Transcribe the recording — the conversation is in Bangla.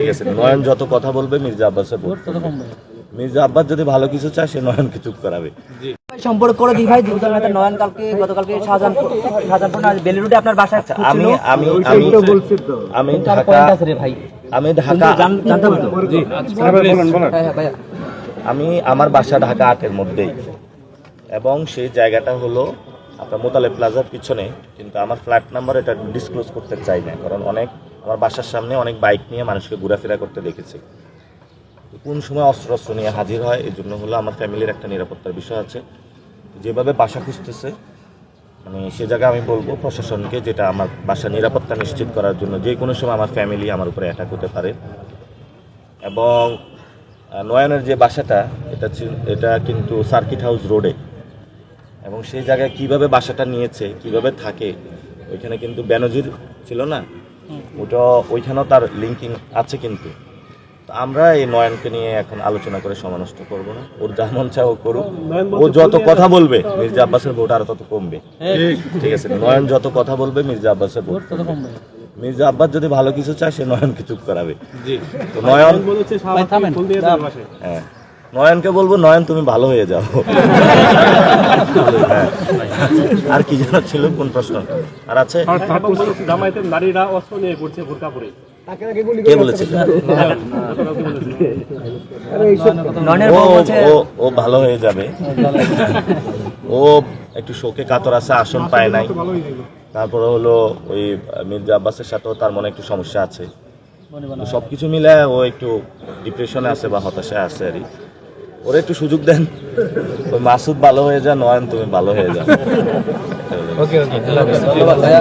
ঠিক আছে নয়ন যত কথা বলবে মির্জা আব্বাসের মির্জা আব্বাস যদি ভালো কিছু চায় সে নয়নকে চুপ করাবে। সম্পর্ক করে দিই ভাই যুবদল নেতা নয়ন কালকে গতকালকে শাহজাহানপুর। শাহজাহানপুর না বেলিরুটে আপনার বাসায় আচ্ছা, আমি আমি আমি আমি ঢাকা পয়েন্ট আছে রে ভাই। আমি ঢাকা জানতে হবে তো। হ্যাঁ হ্যাঁ ভাইয়া। আমি আমার বাসা ঢাকা আটের মধ্যেই। এবং সেই জায়গাটা হলো আপনার মোতালে প্লাজার পিছনে কিন্তু আমার ফ্ল্যাট নাম্বার এটা ডিসক্লোজ করতে চাই না কারণ অনেক আমার বাসার সামনে অনেক বাইক নিয়ে মানুষকে ঘোরাফেরা করতে দেখেছি। কোন সময় অস্ত্র অস্ত্র নিয়ে হাজির হয়, এই জন্য হলো আমার ফ্যামিলির একটা নিরাপত্তার বিষয় আছে। যেভাবে বাসা খুঁজতেছে মানে সে জায়গায় আমি বলব প্রশাসনকে যেটা আমার বাসা নিরাপত্তা নিশ্চিত করার জন্য যে কোনো সময় আমার ফ্যামিলি আমার উপরে অ্যাটাক হতে পারে। এবং নয়নের যে বাসাটা, এটা এটা কিন্তু সার্কিট হাউস রোডে এবং সেই জায়গায় কীভাবে বাসাটা নিয়েছে, কীভাবে থাকে, ওইখানে কিন্তু ব্যানজির ছিল না। ওটা ওইখানেও তার লিঙ্কিং আছে কিন্তু। আমরা এই নয়নকে নিয়ে এখন আলোচনা করে সমানষ্ট করব না। ওর যা মন চায় ও করুক। ও যত কথা বলবে মির্জা আব্বাসের ভোট আরও তত কমবে। ঠিক আছে নয়ন যত কথা বলবে মির্জা আব্বাসের ভোট পড়বে। মির্জা আব্বাস যদি ভালো কিছু চায় সে নয়নকে চুপ করাবে। তো নয়ন থামেন। হ্যাঁ। নয়নকে বলব নয়ন তুমি ভালো হয়ে যাও হ্যাঁ। আর কি যেন ছিল কোন প্রশ্ন আর আছে নারীরা অস্ত্র নিয়ে ঘুরছে বোরকা পরে কে বলেছিল ও ও ও ভালো হয়ে যাবে ও একটু শোকে কাতর আছে আসন পায় নাই তারপরে হলো ওই মির্জা আব্বাসের সাথেও তার মনে একটু সমস্যা আছে সবকিছু মিলে ও একটু ডিপ্রেশনে আছে বা হতাশায় আছে আর কি। ওর একটু সুযোগ দেন। ওই মাসুদ ভালো হয়ে যা নয়ন তুমি ভালো হয়ে যাও ধন্যবাদ ভাইয়া।